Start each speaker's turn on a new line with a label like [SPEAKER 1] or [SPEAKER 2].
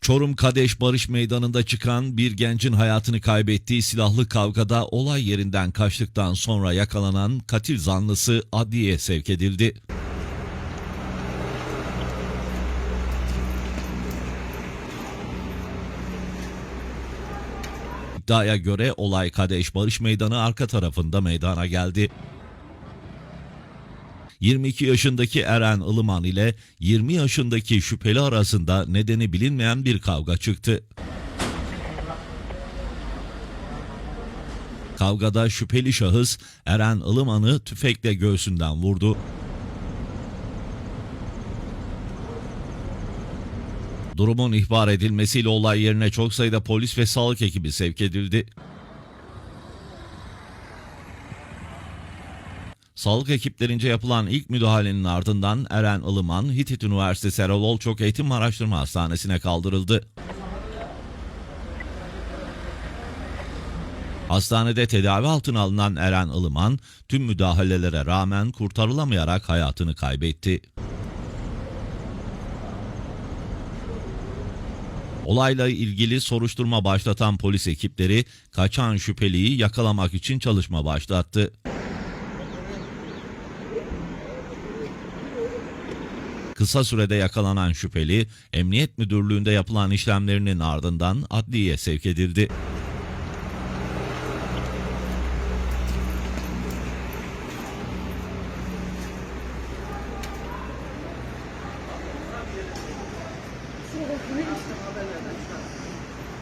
[SPEAKER 1] Çorum Kadeş Barış Meydanı'nda çıkan bir gencin hayatını kaybettiği silahlı kavgada olay yerinden kaçtıktan sonra yakalanan katil zanlısı adliyeye sevk edildi. İddiaya göre olay Kadeş Barış Meydanı arka tarafında meydana geldi. 22 yaşındaki Eren Ilıman ile 20 yaşındaki şüpheli arasında nedeni bilinmeyen bir kavga çıktı. Kavgada şüpheli şahıs Eren Ilıman'ı tüfekle göğsünden vurdu. Durumun ihbar edilmesiyle olay yerine çok sayıda polis ve sağlık ekibi sevk edildi. Sağlık ekiplerince yapılan ilk müdahalenin ardından Eren Ilıman, Hitit Üniversitesi Erol Olçok Eğitim Araştırma Hastanesi'ne kaldırıldı. Hastanede tedavi altına alınan Eren Ilıman, tüm müdahalelere rağmen kurtarılamayarak hayatını kaybetti. Olayla ilgili soruşturma başlatan polis ekipleri kaçan şüpheliyi yakalamak için çalışma başlattı. Kısa sürede yakalanan şüpheli emniyet müdürlüğünde yapılan işlemlerinin ardından adliyeye sevk edildi. Thank you.